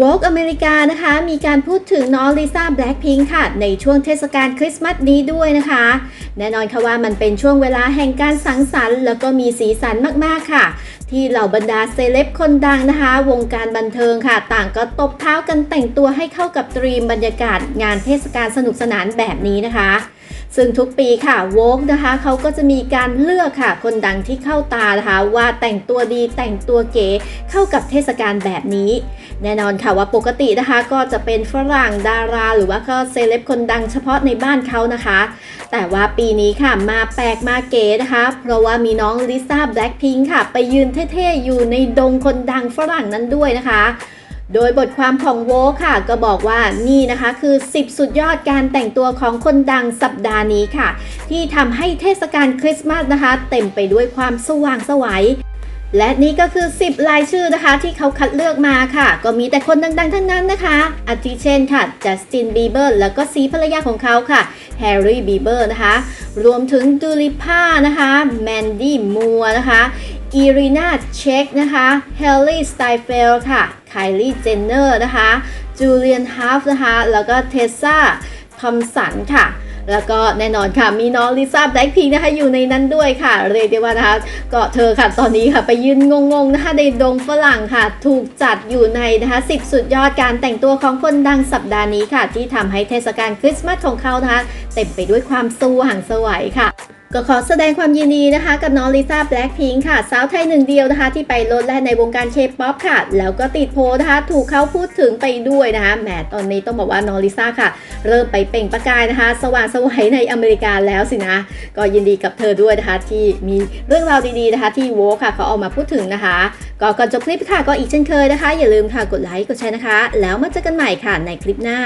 Vogue อเมริกานะคะ มีการพูดถึงน้องลิซ่าแบล็ k พิงค่ะ ในช่วงเทศกาลคริสต์มาสนี้ด้วยนะคะ แน่นอนค่ะว่ามันเป็นช่วงเวลาแห่งการสังสรรค์ แล้วก็มีสีสันมากๆค่ะ ที่เหล่าบรรดาเซเลบคนดังนะคะ วงการบันเทิงค่ะ ต่างก็ตบเท้ากันแต่งตัวให้เข้ากับตรีมบรรยากาศงานเทศกาลสนุกสนานแบบนี้นะคะ ซึ่งทุกปีค่ะโวกนะคะเขาก็จะมีการเลือกค่ะ คนดังที่เข้าตานะคะว่าแต่งตัวดีแต่งตัวเก๋เข้ากับเทศกาลแบบนี้ แน่นอนค่ะว่าปกตินะคะก็จะเป็นฝรั่งดารา หรือว่าก็เซเลบคนดังเฉพาะในบ้านเขานะคะ แต่ว่าปีนี้ค่ะมาแปลกมาเก๋นะคะ เพราะว่ามีน้องลิซ่าแบล็ k พิงค่ะ ไปยืนเท่ๆอยู่ในดงคนดังฝรั่งนั้นด้วยนะคะ โดยบทความของโวค่ะ ก็บอกว่านี่นะคะคือ 10 สุดยอดการแต่งตัวของคนดังสัปดาห์นี้ค่ะ ที่ทำให้เทศกาลคริสต์มาสนะคะ เต็มไปด้วยความสว่างสวัยและนี่ก็คือ 10 รายชื่อนะคะ ที่เขาคัดเลือกมาค่ะ ก็มีแต่คนดังๆ ทั้งนั้นนะคะอาทิเช่นค่ะจัสตินบีเบอร์แล้วก็สีภรรยาของเขาค่ะแฮร์รี่บีเบอร์นะคะ รวมถึงดูลิพ่านะคะแมนดี้มัวนะคะ อีรีนาเช็คนะคะเฮลลี่สไตเฟลค่ะไคลี่เจนเนอร์นะคะจูเลียนฮาฟนะคะแล้วก็เทสซาทอมสันค่ะแล้วก็แน่นอนค่ะมีน้องลิซ่าแบล็ k พิงนะคะอยู่ในนั้นด้วยค่ะเรียกได้ว่านะคะก็เธอค่ะตอนนี้ค่ะไปยืนงงๆนะคะในดงฝรั่งค่ะ ถูกจัดอยู่ในนะคะ10 สุดยอดการแต่งตัวของคนดังสัปดาห์นี้ค่ะ ที่ทำให้เทศกาลคริสต์มาสของเขานะคะเต็มไปด้วยความสว่างสวัยค่ะ ก็ขอแสดงความยินดีนะคะ กับน้องลิซ่าแบล็ k พิงค่ะ สาวไทยหนึ่งเดียวนะคะ ที่ไปลดแล่นในวงการเคป๊อปค่ะ แล้วก็ติดโพนะคะ ถูกเขาพูดถึงไปด้วยนะคะแหมตอนนี้ต้องบอกว่าน้องลิซ่าค่ะ เริ่มไปเปล่งประกายนะคะ สว่างไสวัยในอเมริกาแล้วสินะ ก็ยินดีกับเธอด้วยนะคะที่มีเรื่องราวดีๆนะคะ ที่โวค่ะเขาเอามาพูดถึงนะคะ ก็ก่อนจบคลิปค่ะก็อีกเช่นเคยนะคะ อย่าลืมค่ะกดไลค์กดแชร์นะคะ แล้วมาเจอกันใหม่ค่ะในคลิปหน้า